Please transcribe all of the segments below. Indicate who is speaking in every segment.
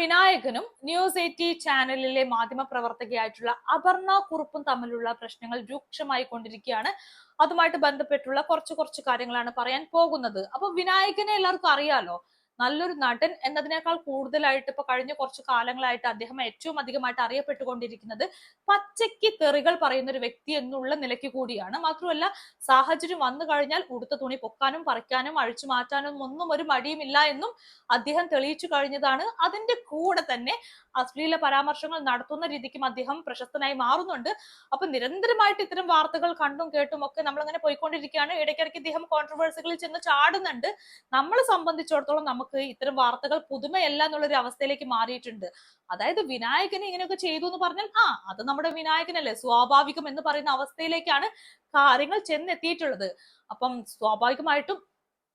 Speaker 1: വിനായകനും news eighty ചാനലിലെ മാധ്യമ പ്രവർത്തകയായിട്ടുള്ള അപർണ കുറുപ്പും തമ്മിലുള്ള പ്രശ്നങ്ങൾ രൂക്ഷമായി കൊണ്ടിരിക്കുകയാണ്. അതുമായിട്ട് ബന്ധപ്പെട്ടുള്ള കുറച്ച് കുറച്ച് കാര്യങ്ങളാണ് പറയാൻ പോകുന്നത്. അപ്പൊ വിനായകനെ എല്ലാവർക്കും അറിയാലോ? നല്ലൊരു നടൻ എന്നതിനേക്കാൾ കൂടുതലായിട്ട് ഇപ്പൊ കഴിഞ്ഞ കുറച്ച് കാലങ്ങളായിട്ട് അദ്ദേഹം ഏറ്റവും അധികമായിട്ട് അറിയപ്പെട്ടുകൊണ്ടിരിക്കുന്നത് പച്ചയ്ക്ക് തെറികൾ പറയുന്ന ഒരു വ്യക്തി എന്നുള്ള നിലയ്ക്ക് കൂടിയാണ്. മാത്രമല്ല സാഹചര്യം വന്നു കഴിഞ്ഞാൽ ഉടുത്ത തുണി പൊക്കാനും പറിക്കാനും അഴിച്ചു മാറ്റാനും ഒന്നും ഒരു മടിയുമില്ല എന്നും അദ്ദേഹം തെളിയിച്ചു കഴിഞ്ഞതാണ്. അതിന്റെ കൂടെ തന്നെ അശ്ലീല പരാമർശങ്ങൾ നടത്തുന്ന രീതിക്കും അദ്ദേഹം പ്രശസ്തനായി മാറുന്നുണ്ട്. അപ്പൊ നിരന്തരമായിട്ട് ഇത്തരം വാർത്തകൾ കണ്ടും കേട്ടും ഒക്കെ നമ്മൾ അങ്ങനെ പോയിക്കൊണ്ടിരിക്കുകയാണ്. ഇടയ്ക്കിടയ്ക്ക് ഇദ്ദേഹം കോൺട്രവേഴ്സികളിൽ ചെന്ന് ചാടുന്നുണ്ട്. നമ്മളെ സംബന്ധിച്ചിടത്തോളം നമുക്ക് ഇത്തരം വാർത്തകൾ പുതുമയല്ല എന്നുള്ള ഒരു അവസ്ഥയിലേക്ക് മാറിയിട്ടുണ്ട്. അതായത് വിനായകന് ഇങ്ങനെയൊക്കെ ചെയ്തു എന്ന് പറഞ്ഞാൽ ആ അത് നമ്മുടെ വിനായകനല്ലേ സ്വാഭാവികം എന്ന് പറയുന്ന അവസ്ഥയിലേക്കാണ് കാര്യങ്ങൾ ചെന്നെത്തിയിട്ടുള്ളത്. അപ്പം സ്വാഭാവികമായിട്ടും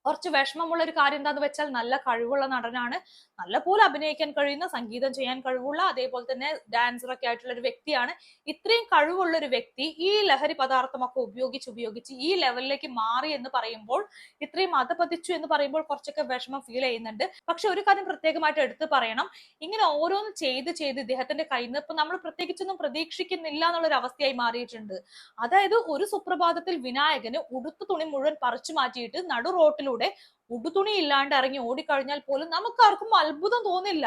Speaker 1: കുറച്ച് വിഷമമുള്ള ഒരു കാര്യം എന്താന്ന് വെച്ചാൽ നല്ല കഴിവുള്ള നടനാണ്. നല്ല പോലെ അഭിനയിക്കാൻ കഴിയുന്ന സംഗീതം ചെയ്യാൻ കഴിവുള്ള അതേപോലെ തന്നെ ഡാൻസർ ഒക്കെ ആയിട്ടുള്ള ഒരു വ്യക്തിയാണ്. ഇത്രയും കഴിവുള്ള ഒരു വ്യക്തി ഈ ലഹരി പദാർത്ഥമൊക്കെ ഉപയോഗിച്ച് ഉപയോഗിച്ച് ഈ ലെവലിലേക്ക് മാറി എന്ന് പറയുമ്പോൾ ഇത്രയും അധപതിച്ചു എന്ന് പറയുമ്പോൾ കുറച്ചൊക്കെ വിഷമം ഫീൽ ചെയ്യുന്നുണ്ട്. പക്ഷെ ഒരു കാര്യം പ്രത്യേകമായിട്ട് എടുത്തു പറയണം. ഇങ്ങനെ ഓരോന്ന് ചെയ്ത് ചെയ്ത് ഇദ്ദേഹത്തിന്റെ കയ്യിൽ നിന്ന് ഇപ്പൊ നമ്മൾ പ്രത്യേകിച്ചൊന്നും പ്രതീക്ഷിക്കുന്നില്ല എന്നുള്ളൊരു അവസ്ഥയായി മാറിയിട്ടുണ്ട്. അതായത് ഒരു സുപ്രഭാതത്തിൽ വിനായകന് ഉടുത്ത തുണി മുഴുവൻ പറിച്ചു മാറ്റിയിട്ട് നടു റോട്ടിലൂടെ ഉടുതുണി ഇല്ലാണ്ട് ഇറങ്ങി ഓടിക്കഴിഞ്ഞാൽ പോലും നമുക്ക് ആർക്കും അത്ഭുതം തോന്നില്ല.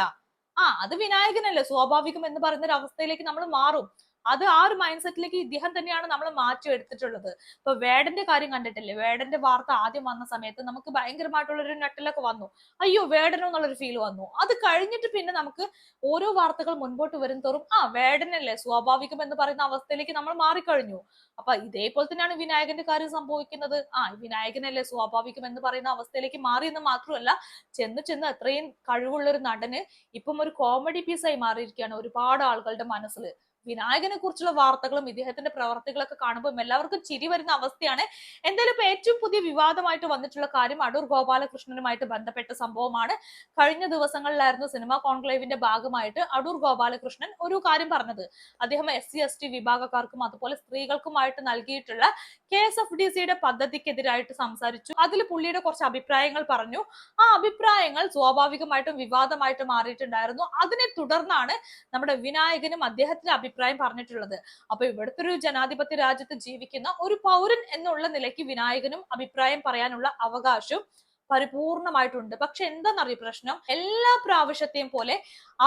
Speaker 1: ആ അത് വിനായകനല്ലേ? സ്വാഭാവികം എന്ന് പറയുന്ന ഒരു അവസ്ഥയിലേക്ക് നമ്മൾ മാറും. അത് ആ ഒരു മൈൻഡ് സെറ്റിലേക്ക് ഇദ്ദേഹം തന്നെയാണ് നമ്മൾ മാറ്റി എടുത്തിട്ടുള്ളത് ഇപ്പൊ വേടന്റെ കാര്യം കണ്ടിട്ടില്ലേ? വേടന്റെ വാർത്ത ആദ്യം വന്ന സമയത്ത് നമുക്ക് ഭയങ്കരമായിട്ടുള്ള ഒരു നട്ടിലൊക്കെ വന്നു. അയ്യോ വേടനോ എന്നുള്ളൊരു ഫീൽ വന്നു. അത് കഴിഞ്ഞിട്ട് പിന്നെ നമുക്ക് ഓരോ വാർത്തകൾ മുൻപോട്ട് വരും തോറും ആ വേടനല്ലേ സ്വാഭാവികം എന്ന് പറയുന്ന അവസ്ഥയിലേക്ക് നമ്മൾ മാറിക്കഴിഞ്ഞു. അപ്പൊ ഇതേപോലെ തന്നെയാണ് വിനായകന്റെ കാര്യം സംഭവിക്കുന്നത്. ആ വിനായകനല്ലേ സ്വാഭാവികം എന്ന് പറയുന്ന അവസ്ഥയിലേക്ക് മാറി എന്ന് മാത്രമല്ല ചെന്ന് ചെന്ന് അത്രയും കഴിവുള്ള ഒരു നടന് ഇപ്പം ഒരു കോമഡി പീസായി മാറിയിരിക്കുകയാണ് ഒരുപാട് ആളുകളുടെ മനസ്സിൽ വിനായകനെ കുറിച്ചുള്ള വാർത്തകളും ഇദ്ദേഹത്തിന്റെ പ്രവർത്തികളൊക്കെ കാണുമ്പോൾ എല്ലാവർക്കും ചിരി വരുന്ന അവസ്ഥയാണ്. എന്തായാലും ഇപ്പൊ ഏറ്റവും പുതിയ വിവാദമായിട്ട് വന്നിട്ടുള്ള കാര്യം അടൂർ ഗോപാലകൃഷ്ണനുമായിട്ട് ബന്ധപ്പെട്ട സംഭവമാണ്. കഴിഞ്ഞ ദിവസങ്ങളിലായിരുന്നു സിനിമാ കോൺക്ലേവിന്റെ ഭാഗമായിട്ട് അടൂർ ഗോപാലകൃഷ്ണൻ ഒരു കാര്യം പറഞ്ഞത്. അദ്ദേഹം എസ് സി എസ് ടി വിഭാഗക്കാർക്കും അതുപോലെ സ്ത്രീകൾക്കുമായിട്ട് നൽകിയിട്ടുള്ള കെ എസ് എഫ് ഡി സിയുടെ പദ്ധതിക്കെതിരായിട്ട് സംസാരിച്ചു. അതിൽ പുള്ളിയുടെ കുറച്ച് അഭിപ്രായങ്ങൾ പറഞ്ഞു. ആ അഭിപ്രായങ്ങൾ സ്വാഭാവികമായിട്ടും വിവാദമായിട്ട് മാറിയിട്ടുണ്ടായിരുന്നു. അതിനെ തുടർന്നാണ് നമ്മുടെ വിനായകനും അദ്ദേഹത്തിന്റെ അഭിപ്രായം പറഞ്ഞിട്ടുള്ളത്. അപ്പൊ ഇവിടുത്തെ ഒരു ജനാധിപത്യ രാജ്യത്ത് ജീവിക്കുന്ന ഒരു പൗരൻ എന്നുള്ള നിലയ്ക്ക് വിനായകനും അഭിപ്രായം പറയാനുള്ള അവകാശം പരിപൂർണമായിട്ടുണ്ട്. പക്ഷെ എന്താണെന്നറിയ പ്രശ്നം? എല്ലാ പ്രാവശ്യത്തെയും പോലെ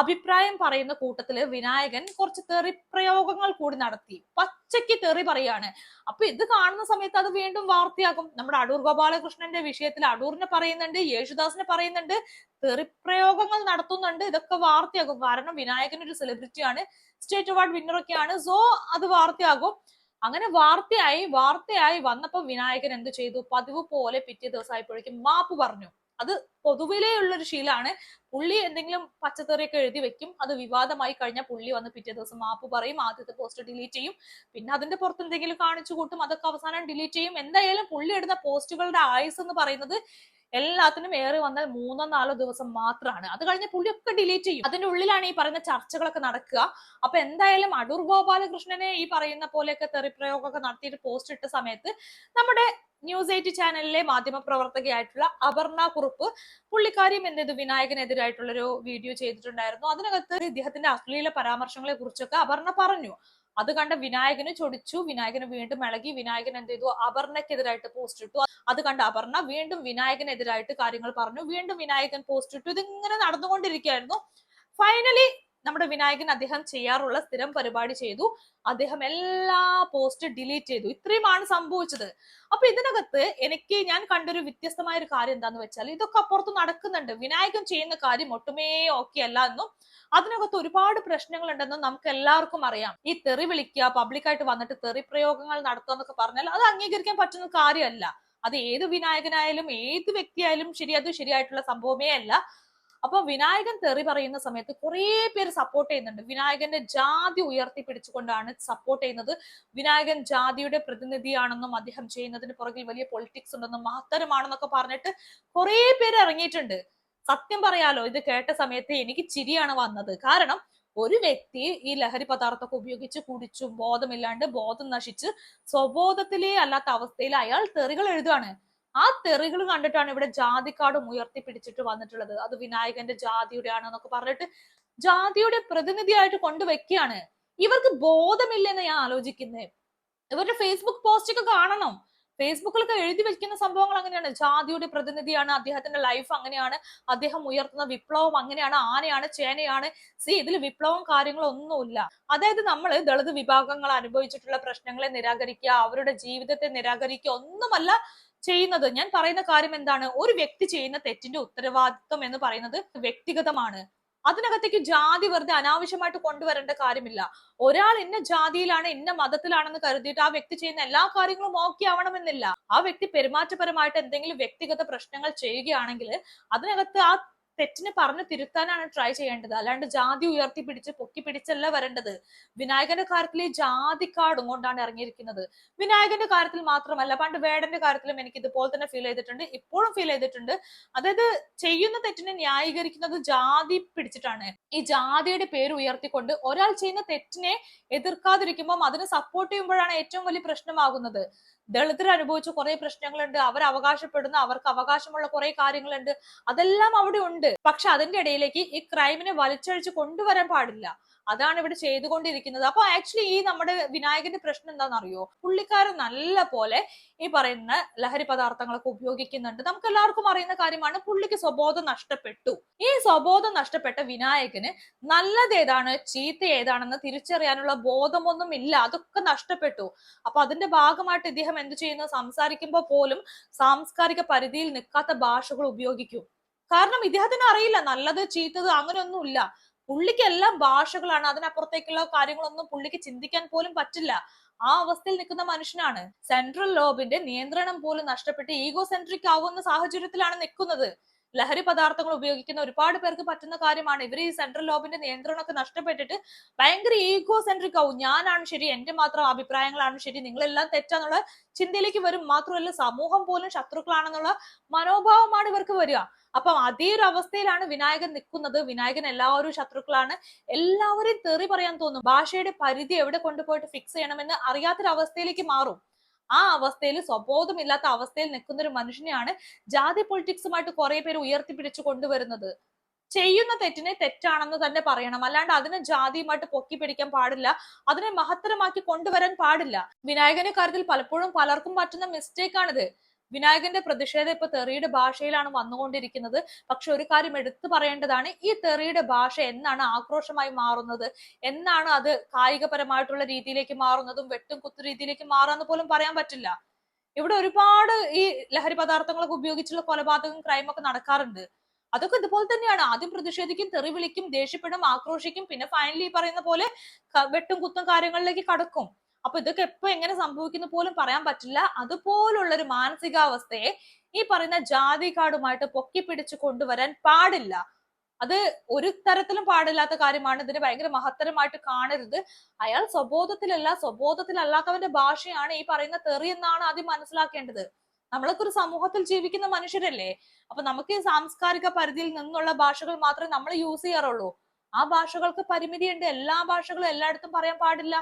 Speaker 1: അഭിപ്രായം പറയുന്ന കൂട്ടത്തിൽ വിനായകൻ കുറച്ച് തെറി പ്രയോഗങ്ങൾ കൂടി നടത്തി. പച്ചയ്ക്ക് തെറി പറയാണ്. അപ്പൊ ഇത് കാണുന്ന സമയത്ത് അത് വീണ്ടും വാർത്തയാകും. നമ്മുടെ അടൂർ ഗോപാലകൃഷ്ണന്റെ വിഷയത്തിൽ അടൂറിനെ പറയുന്നുണ്ട് യേശുദാസിനെ പറയുന്നുണ്ട് തെറി പ്രയോഗങ്ങൾ നടത്തുന്നുണ്ട് ഇതൊക്കെ വാർത്തയാകും. കാരണം വിനായകൻ ഒരു സെലിബ്രിറ്റിയാണ് സ്റ്റേറ്റ് അവാർഡ് വിന്നറൊക്കെയാണ് സോ അത് വാർത്തയാകും. അങ്ങനെ വാർത്തയായി വാർത്തയായി വന്നപ്പോൾ വിനായകൻ എന്ത് ചെയ്തു? പതിവ് പോലെ പിറ്റേ ദിവസമായപ്പോഴേക്കും മാപ്പ് പറഞ്ഞു. അത് പൊതുവിലേ ഉള്ളൊരു ശീലമാണ് പുള്ളി എന്തെങ്കിലും പച്ചത്തറിയൊക്കെ എഴുതി വെക്കും. അത് വിവാദമായി കഴിഞ്ഞാൽ പുള്ളി വന്ന് പിറ്റേ ദിവസം മാപ്പ് പറയും ആദ്യത്തെ പോസ്റ്റ് ഡിലീറ്റ് ചെയ്യും. പിന്നെ അതിന്റെ പുറത്ത് എന്തെങ്കിലും കാണിച്ചു കൂട്ടും അതൊക്കെ അവസാനം ഡിലീറ്റ് ചെയ്യും. എന്തായാലും പുള്ളി ഇടുന്ന പോസ്റ്റുകളുടെ ആയുസ് എന്ന് പറയുന്നത് എല്ലാത്തിനും ഏറി വന്നാൽ മൂന്നോ നാലോ ദിവസം മാത്രമാണ് അത് കഴിഞ്ഞ പുള്ളിയൊക്കെ ഡിലീറ്റ് ചെയ്യും. അതിന്റെ ഉള്ളിലാണ് ഈ പറയുന്ന ചർച്ചകളൊക്കെ നടക്കുക. അപ്പൊ എന്തായാലും അടൂർ ഗോപാലകൃഷ്ണനെ ഈ പറയുന്ന പോലെയൊക്കെ തെറിപ്രയോഗമൊക്കെ നടത്തിയിട്ട് പോസ്റ്റ് ഇട്ട സമയത്ത് നമ്മുടെ ന്യൂസ് എയ്റ്റ് ചാനലിലെ മാധ്യമ പ്രവർത്തകയായിട്ടുള്ള അപർണ കുറുപ്പ് പുള്ളിക്കാരിയും എന്ത് ചെയ്തു? വിനായകനെതിരായിട്ടുള്ളൊരു വീഡിയോ ചെയ്തിട്ടുണ്ടായിരുന്നു. അതിനകത്ത് ഇദ്ദേഹത്തിന്റെ അശ്ലീല പരാമർശങ്ങളെ കുറിച്ചൊക്കെ അപർണ പറഞ്ഞു. അത് കണ്ട വിനായകന് ചൊടിച്ചു. വിനായകന് വീണ്ടും ഇളകി. വിനായകൻ എന്ത് ചെയ്തു? അപർണയ്ക്കെതിരായിട്ട് പോസ്റ്റ് ഇട്ടു. അത് കണ്ട അപർണ വീണ്ടും വിനായകനെതിരായിട്ട് കാര്യങ്ങൾ പറഞ്ഞു. വീണ്ടും വിനായകൻ പോസ്റ്റ് ഇട്ടു. ഇതിങ്ങനെ നടന്നുകൊണ്ടിരിക്കുകയായിരുന്നു. ഫൈനലി നമ്മുടെ വിനായകൻ അദ്ദേഹം ചെയ്യാറുള്ള സ്ഥിരം പരിപാടി ചെയ്തു. അദ്ദേഹം എല്ലാ പോസ്റ്റ് ഡിലീറ്റ് ചെയ്തു. ഇത്രയുമാണ് സംഭവിച്ചത്. അപ്പൊ ഇതിനകത്ത് എനിക്ക് ഞാൻ കണ്ടൊരു വ്യത്യസ്തമായ ഒരു കാര്യം എന്താന്ന് വെച്ചാൽ ഇതൊക്കെ അപ്പുറത്ത് നടക്കുന്നുണ്ട്. വിനായകൻ ചെയ്യുന്ന കാര്യം ഒട്ടുമേ ഓക്കെ അല്ല എന്നും അതിനകത്ത് ഒരുപാട് പ്രശ്നങ്ങൾ ഉണ്ടെന്നും നമുക്ക് എല്ലാവർക്കും അറിയാം. ഈ തെറി വിളിക്കുക പബ്ലിക്കായിട്ട് വന്നിട്ട് തെറി പ്രയോഗങ്ങൾ നടത്തുക എന്നൊക്കെ പറഞ്ഞാൽ അത് അംഗീകരിക്കാൻ പറ്റുന്ന കാര്യമല്ല. അത് ഏത് വിനായകനായാലും ഏത് വ്യക്തിയായാലും ശരി അത് ശരിയായിട്ടുള്ള സംഭവമേ അല്ല. അപ്പൊ വിനായകൻ തെറി പറയുന്ന സമയത്ത് കുറെ പേര് സപ്പോർട്ട് ചെയ്യുന്നുണ്ട്. വിനായകന്റെ ജാതി ഉയർത്തിപ്പിടിച്ചുകൊണ്ടാണ് സപ്പോർട്ട് ചെയ്യുന്നത്. വിനായകൻ ജാതിയുടെ പ്രതിനിധിയാണെന്നും അദ്ദേഹം ചെയ്യുന്നതിന് പുറകിൽ വലിയ പൊളിറ്റിക്സ് ഉണ്ടെന്നും മഹത്തരമാണെന്നൊക്കെ പറഞ്ഞിട്ട് കുറെ പേര് ഇറങ്ങിയിട്ടുണ്ട്. സത്യം പറയാലോ ഇത് കേട്ട സമയത്ത് എനിക്ക് ചിരിയാണ് വന്നത്. കാരണം ഒരു വ്യക്തി ഈ ലഹരി പദാർത്ഥമൊക്കെ ഉപയോഗിച്ച് കുടിച്ചു ബോധമില്ലാണ്ട് ബോധം നശിച്ച് സ്വബോധത്തിലേ അല്ലാത്ത അവസ്ഥയിൽ അയാൾ തെറികൾ എഴുതുകയാണ് ആ തെറികൾ കണ്ടിട്ടാണ് ഇവിടെ ജാതിക്കാടും ഉയർത്തിപ്പിടിച്ചിട്ട് വന്നിട്ടുള്ളത്. അത് വിനായകന്റെ ജാതിയുടെ ആണെന്നൊക്കെ പറഞ്ഞിട്ട് ജാതിയുടെ പ്രതിനിധിയായിട്ട് കൊണ്ടുവെക്കുകയാണ്. ഇവർക്ക് ബോധമില്ലെന്ന് ഞാൻ ആലോചിക്കുന്നത് ഇവരുടെ ഫേസ്ബുക്ക് പോസ്റ്റ് ഒക്കെ കാണണം. ഫേസ്ബുക്കിലൊക്കെ എഴുതി വെക്കുന്ന സംഭവങ്ങൾ അങ്ങനെയാണ്. ജാതിയുടെ പ്രതിനിധിയാണ് അദ്ദേഹത്തിന്റെ ലൈഫ് അങ്ങനെയാണ് അദ്ദേഹം ഉയർത്തുന്ന വിപ്ലവം അങ്ങനെയാണ് ആനയാണ് ചേനയാണ്. സി ഇതിൽ വിപ്ലവം കാര്യങ്ങളൊന്നുമില്ല. അതായത് നമ്മൾ ദളിത് വിഭാഗങ്ങൾ അനുഭവിച്ചിട്ടുള്ള പ്രശ്നങ്ങളെ നിരാകരിക്കുക അവരുടെ ജീവിതത്തെ നിരാകരിക്കുക ഒന്നുമല്ല ചെയ്യുന്നത്? ഞാൻ പറയുന്ന കാര്യം എന്താണ്? ഒരു വ്യക്തി ചെയ്യുന്ന തെറ്റിന്റെ ഉത്തരവാദിത്വം എന്ന് പറയുന്നത് വ്യക്തിഗതമാണ്. അതിനകത്തേക്ക് ജാതി വെറുതെ അനാവശ്യമായിട്ട് കൊണ്ടുവരേണ്ട കാര്യമില്ല. ഒരാൾ ഇന്ന ജാതിയിലാണ് ഇന്ന മതത്തിലാണെന്ന് കരുതിയിട്ട് ആ വ്യക്തി ചെയ്യുന്ന എല്ലാ കാര്യങ്ങളും ഓക്കെ ആവണമെന്നില്ല. ആ വ്യക്തി പെരുമാറ്റപരമായിട്ട് എന്തെങ്കിലും വ്യക്തിഗത പ്രശ്നങ്ങൾ ചെയ്യുകയാണെങ്കിൽ അതിനകത്ത് ആ തെറ്റിനെ പറഞ്ഞു തിരുത്താനാണ് ട്രൈ ചെയ്യേണ്ടത്. അല്ലാണ്ട് ജാതി ഉയർത്തി പിടിച്ച് പൊക്കി പിടിച്ചല്ല വരേണ്ടത്. വിനായകന്റെ കാര്യത്തിൽ ഈ ജാതി കാർഡും കൊണ്ടാണ് ഇറങ്ങിയിരിക്കുന്നത്. വിനായകന്റെ കാര്യത്തിൽ മാത്രമല്ല പണ്ട് വേടന്റെ കാര്യത്തിലും എനിക്ക് ഇതുപോലെ തന്നെ ഫീൽ ചെയ്തിട്ടുണ്ട്. ഇപ്പോഴും ഫീൽ ചെയ്തിട്ടുണ്ട്. അതായത് ചെയ്യുന്ന തെറ്റിനെ ന്യായീകരിക്കുന്നത് ജാതി പിടിച്ചിട്ടാണ്. ഈ ജാതിയുടെ പേര് ഉയർത്തിക്കൊണ്ട് ഒരാൾ ചെയ്യുന്ന തെറ്റിനെ എതിർക്കാതിരിക്കുമ്പോൾ അതിനെ സപ്പോർട്ട് ചെയ്യുമ്പോഴാണ് ഏറ്റവും വലിയ പ്രശ്നമാകുന്നത്. ദളിതർ അനുഭവിച്ച കുറെ പ്രശ്നങ്ങളുണ്ട് അവർ അവകാശപ്പെടുന്ന അവർക്ക് അവകാശമുള്ള കുറെ കാര്യങ്ങളുണ്ട് അതെല്ലാം അവിടെ ഉണ്ട്. പക്ഷെ അതിന്റെ ഇടയിലേക്ക് ഈ ക്രൈമിനെ വലിച്ചഴിച്ച് കൊണ്ടുവരാൻ പാടില്ല. അതാണ് ഇവിടെ ചെയ്തുകൊണ്ടിരിക്കുന്നത്. അപ്പൊ ആക്ച്വലി ഈ നമ്മുടെ വിനായകന്റെ പ്രശ്നം എന്താണെന്നറിയോ? പുള്ളിക്കാരൻ നല്ല പോലെ ഈ പറയുന്ന ലഹരി പദാർത്ഥങ്ങളൊക്കെ ഉപയോഗിക്കുന്നുണ്ട്. നമുക്ക് എല്ലാവർക്കും അറിയുന്ന കാര്യമാണ് പുള്ളിക്ക് സ്വബോധം നഷ്ടപ്പെട്ടു. ഈ സ്വബോധം നഷ്ടപ്പെട്ട വിനായകന് നല്ലത് ഏതാണ്? ചീത്ത ഏതാണെന്ന് തിരിച്ചറിയാനുള്ള ബോധമൊന്നും ഇല്ല. അതൊക്കെ നഷ്ടപ്പെട്ടു. അപ്പൊ അതിന്റെ ഭാഗമായിട്ട് ഇദ്ദേഹം എന്ത് ചെയ്യുന്നു? സംസാരിക്കുമ്പോൾ പോലും സാംസ്കാരിക പരിധിയിൽ നിൽക്കാത്ത ഭാഷകൾ ഉപയോഗിക്കും. കാരണം ഇദ്ദേഹത്തിന് അറിയില്ല നല്ലത് ചീത്തത് അങ്ങനെയൊന്നുമില്ല. പുള്ളിക്ക് എല്ലാം ഭാഷകളാണ്. അതിനപ്പുറത്തേക്കുള്ള കാര്യങ്ങളൊന്നും പുള്ളിക്ക് ചിന്തിക്കാൻ പോലും പറ്റില്ല. ആ അവസ്ഥയിൽ നിൽക്കുന്ന മനുഷ്യനാണ്. സെൻട്രൽ ലോബിന്റെ നിയന്ത്രണം പോലും നഷ്ടപ്പെട്ട് ഈഗോ സെൻട്രിക് ആവുന്ന സാഹചര്യത്തിലാണ് നിൽക്കുന്നത്. ലഹരി പദാർത്ഥങ്ങൾ ഉപയോഗിക്കുന്ന ഒരുപാട് പേർക്ക് പറ്റുന്ന കാര്യമാണ്. ഇവർ ഈ സെൻട്രൽ ലോബിന്റെ നിയന്ത്രണമൊക്കെ നഷ്ടപ്പെട്ടിട്ട് ഭയങ്കര ഈഗോ സെൻട്രിക് ആവും. ഞാനാണ് ശരി എന്റെ മാത്രം അഭിപ്രായങ്ങളാണ് ശരി നിങ്ങളെല്ലാം തെറ്റാന്നുള്ള ചിന്തയിലേക്ക് വരും. മാത്രമല്ല സമൂഹം പോലും ശത്രുക്കളാണെന്നുള്ള മനോഭാവമാണ് ഇവർക്ക് വരിക. അപ്പം അതേ ഒരു അവസ്ഥയിലാണ് വിനായകൻ നിൽക്കുന്നത്. വിനായകൻ എല്ലാവരും ശത്രുക്കളാണ്. എല്ലാവരെയും തെറി പറയാൻ തോന്നും. ഭാഷയുടെ പരിധി എവിടെ കൊണ്ടുപോയിട്ട് ഫിക്സ് ചെയ്യണമെന്ന് അറിയാത്തൊരവസ്ഥയിലേക്ക് മാറും. ആ അവസ്ഥയിൽ സ്വബോധമില്ലാത്ത അവസ്ഥയിൽ നിൽക്കുന്ന ഒരു മനുഷ്യനെയാണ് ജാതി പൊളിറ്റിക്സുമായിട്ട് കുറെ പേര് ഉയർത്തിപ്പിടിച്ചു കൊണ്ടുവരുന്നത്. ചെയ്യുന്ന തെറ്റിനെ തെറ്റാണെന്ന് തന്നെ പറയണം. അല്ലാണ്ട് അതിനെ ജാതിയുമായിട്ട് പൊക്കി പിടിക്കാൻ പാടില്ല. അതിനെ മഹത്തരമാക്കി കൊണ്ടുവരാൻ പാടില്ല. വിനായകന്റെ കാര്യത്തിൽ പലപ്പോഴും പലർക്കും പറ്റുന്ന മിസ്റ്റേക്ക് ആണിത്. വിനായകന്റെ പ്രതിഷേധം ഇപ്പൊ തെറിയുടെ ഭാഷയിലാണ് വന്നുകൊണ്ടിരിക്കുന്നത്. പക്ഷെ ഒരു കാര്യം എടുത്തു പറയേണ്ടതാണ് ഈ തെറിയുടെ ഭാഷ എന്നാണ് ആക്രോശമായി മാറുന്നത്? എന്നാണ് അത് കായികപരമായിട്ടുള്ള രീതിയിലേക്ക് മാറുന്നതും വെട്ടും കുത്തു രീതിയിലേക്ക് മാറാന്ന് പോലും പറയാൻ പറ്റില്ല. ഇവിടെ ഒരുപാട് ഈ ലഹരി പദാർത്ഥങ്ങളൊക്കെ ഉപയോഗിച്ചുള്ള കൊലപാതകം ക്രൈം ഒക്കെ നടക്കാറുണ്ട്. അതൊക്കെ ഇതുപോലെ തന്നെയാണ്. ആദ്യം പ്രതിഷേധിക്കും തെറി വിളിക്കും ദേഷ്യപ്പെടും ആക്രോശിക്കും പിന്നെ ഫൈനലി പറയുന്ന പോലെ വെട്ടും കുത്തും കാര്യങ്ങളിലേക്ക് കടക്കും. അപ്പൊ ഇതൊക്കെ എപ്പോ എങ്ങനെ സംഭവിക്കുന്നു പോലും പറയാൻ പറ്റില്ല. അതുപോലുള്ള ഒരു മാനസികാവസ്ഥയെ ഈ പറയുന്ന ജാതി കാർഡുമായിട്ട് പൊക്കി പിടിച്ചു കൊണ്ടുവരാൻ പാടില്ല. അത് ഒരു തരത്തിലും പാടില്ലാത്ത കാര്യമാണ്. ഇതിനെ ഭയങ്കര മഹത്തരമായിട്ട് കാണരുത്. അയാൾ സ്വബോധത്തിലല്ല സ്വബോധത്തിലല്ലാത്തവന്റെ ഭാഷയാണ് ഈ പറയുന്ന തെറി എന്നാണ് ആദ്യം മനസ്സിലാക്കേണ്ടത്. നമ്മളൊക്കെ ഒരു സമൂഹത്തിൽ ജീവിക്കുന്ന മനുഷ്യരല്ലേ. അപ്പൊ നമുക്ക് ഈ സാംസ്കാരിക പരിധിയിൽ നിന്നുള്ള ഭാഷകൾ മാത്രമേ നമ്മൾ യൂസ് ചെയ്യാറുള്ളൂ. ആ ഭാഷകൾക്ക് പരിമിതിയുണ്ട്. എല്ലാ ഭാഷകളും എല്ലായിടത്തും പറയാൻ പാടില്ല.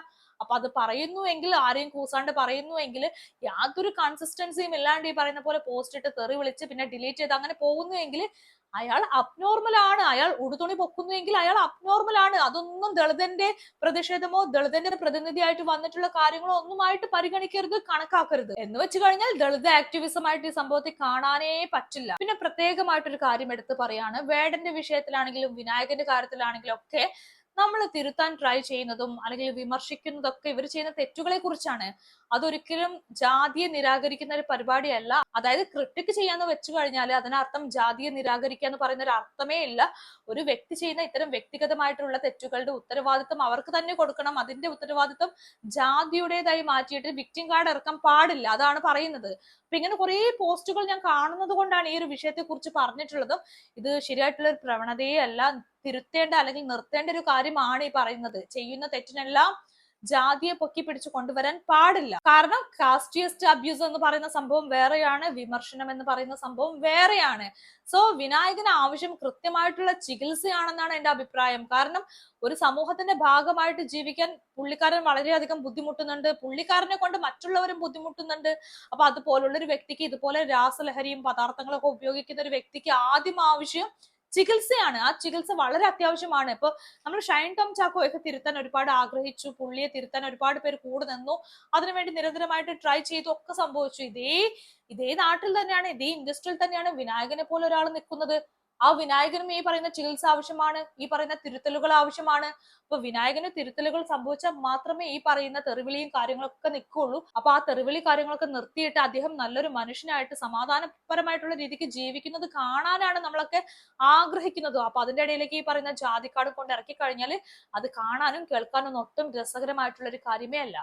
Speaker 1: അപ്പൊ അത് പറയുന്നു എങ്കിൽ ആരെയും കൂസാണ്ട് പറയുന്നു എങ്കിൽ യാതൊരു കൺസിസ്റ്റൻസിയും ഇല്ലാണ്ട് ഈ പറയുന്ന പോലെ പോസ്റ്റ് ഇട്ട് തെറി വിളിച്ച് പിന്നെ ഡിലീറ്റ് ചെയ്ത് അങ്ങനെ പോകുന്നു എങ്കിൽ അയാൾ അബ്നോർമൽ ആണ്. അയാൾ ഉടുതുണി പൊക്കുന്നു എങ്കിൽ അയാൾ അബ്നോർമൽ ആണ്. അതൊന്നും ദളിതന്റെ പ്രതിഷേധമോ ദളിതന്റെ പ്രതിനിധിയായിട്ട് വന്നിട്ടുള്ള കാര്യങ്ങളോ ഒന്നുമായിട്ട് പരിഗണിക്കരുത് കണക്കാക്കരുത്. എന്ന് വെച്ച് കഴിഞ്ഞാൽ ദളിത് ആക്ടിവിസം ആയിട്ട് ഈ സംഭവത്തെ കാണാനേ പറ്റില്ല. പിന്നെ പ്രത്യേകമായിട്ടൊരു കാര്യം എടുത്ത് പറയാണ്. വേടന്റെ വിഷയത്തിലാണെങ്കിലും വിനായകന്റെ കാര്യത്തിലാണെങ്കിലും ഒക്കെ നമ്മൾ തിരുത്താൻ ട്രൈ ചെയ്യുന്നതും അല്ലെങ്കിൽ വിമർശിക്കുന്നതൊക്കെ ഇവർ ചെയ്യുന്ന തെറ്റുകളെ കുറിച്ചാണ്. അതൊരിക്കലും ജാതിയെ നിരാകരിക്കുന്ന ഒരു പരിപാടിയല്ല. അതായത് ക്രിട്ടിക് ചെയ്യാന്ന് വെച്ചു കഴിഞ്ഞാൽ അതിനർത്ഥം ജാതിയെ നിരാകരിക്കുക എന്ന് പറയുന്ന ഒരു അർത്ഥമേ ഇല്ല. ഒരു വ്യക്തി ചെയ്യുന്ന ഇത്തരം വ്യക്തിഗതമായിട്ടുള്ള തെറ്റുകളുടെ ഉത്തരവാദിത്വം അവർക്ക് തന്നെ കൊടുക്കണം. അതിന്റെ ഉത്തരവാദിത്വം ജാതിയുടേതായി മാറ്റിയിട്ട് വിക്ടിം കാർഡ് ഇറക്കാൻ പാടില്ല. അതാണ് പറയുന്നത്. അപ്പൊ ഇങ്ങനെ കുറെ പോസ്റ്റുകൾ ഞാൻ കാണുന്നത് കൊണ്ടാണ് ഈ ഒരു വിഷയത്തെ കുറിച്ച് പറഞ്ഞിട്ടുള്ളതും. ഇത് ശരിയായിട്ടുള്ള ഒരു പ്രവണതയെ അല്ല. തിരുത്തേണ്ട അല്ലെങ്കിൽ നിർത്തേണ്ട ഒരു കാര്യമാണ് ഈ പറയുന്നത്. ചെയ്യുന്ന തെറ്റിനെല്ലാം ജാതിയെ പൊക്കി പിടിച്ചു കൊണ്ടുവരാൻ പാടില്ല. കാരണം കാസ്റ്റിയസ്റ്റ് അബ്യൂസ് എന്ന് പറയുന്ന സംഭവം വേറെയാണ് വിമർശനം എന്ന് പറയുന്ന സംഭവം വേറെയാണ്. സോ വിനായകന് ആവശ്യം കൃത്യമായിട്ടുള്ള ചികിത്സയാണെന്നാണ് എന്റെ അഭിപ്രായം. കാരണം ഒരു സമൂഹത്തിന്റെ ഭാഗമായിട്ട് ജീവിക്കാൻ പുള്ളിക്കാരൻ വളരെയധികം ബുദ്ധിമുട്ടുന്നുണ്ട്. പുള്ളിക്കാരനെ കൊണ്ട് മറ്റുള്ളവരും ബുദ്ധിമുട്ടുന്നുണ്ട്. അപ്പൊ അതുപോലുള്ള ഒരു വ്യക്തിക്ക് ഇതുപോലെ രാസലഹരിയും പദാർത്ഥങ്ങളൊക്കെ ഉപയോഗിക്കുന്ന ഒരു വ്യക്തിക്ക് ആദ്യം ആവശ്യം ചികിത്സയാണ്. ആ ചികിത്സ വളരെ അത്യാവശ്യമാണ്. ഇപ്പൊ നമ്മൾ ഷൈൻ ടോം ചാക്കോ ഒക്കെ തിരുത്താൻ ഒരുപാട് ആഗ്രഹിച്ചു. പുള്ളിയെ തിരുത്താൻ ഒരുപാട് പേര് കൂടെ നിന്നു. അതിനുവേണ്ടി നിരന്തരമായിട്ട് ട്രൈ ചെയ്തു. ഒക്കെ സംഭവിച്ചു. ഇതേ ഇതേ നാട്ടിൽ തന്നെയാണ് ഇതേ ഇൻഡസ്ട്രിയിൽ തന്നെയാണ് വിനായകനെ പോലെ ഒരാൾ നിൽക്കുന്നത്. ആ വിനായകനും ഈ പറയുന്ന ചികിത്സ ആവശ്യമാണ് ഈ പറയുന്ന തിരുത്തലുകൾ ആവശ്യമാണ്. അപ്പൊ വിനായകന് തിരുത്തലുകൾ സംഭവിച്ചാൽ മാത്രമേ ഈ പറയുന്ന തെറിവിളിയും കാര്യങ്ങളൊക്കെ നിൽക്കുള്ളൂ അപ്പൊ ആ തെറിവിളി കാര്യങ്ങളൊക്കെ നിർത്തിയിട്ട് അദ്ദേഹം നല്ലൊരു മനുഷ്യനായിട്ട് സമാധാനപരമായിട്ടുള്ള രീതിക്ക് ജീവിക്കുന്നത് കാണാനാണ് നമ്മളൊക്കെ ആഗ്രഹിക്കുന്നത്. അപ്പൊ അതിന്റെ ഇടയിലേക്ക് ഈ പറയുന്ന ജാതിക്കാട് കൊണ്ട് ഇറക്കി കഴിഞ്ഞാൽ അത് കാണാനും കേൾക്കാനും ഒട്ടും രസകരമായിട്ടുള്ള ഒരു കാര്യമേ അല്ല.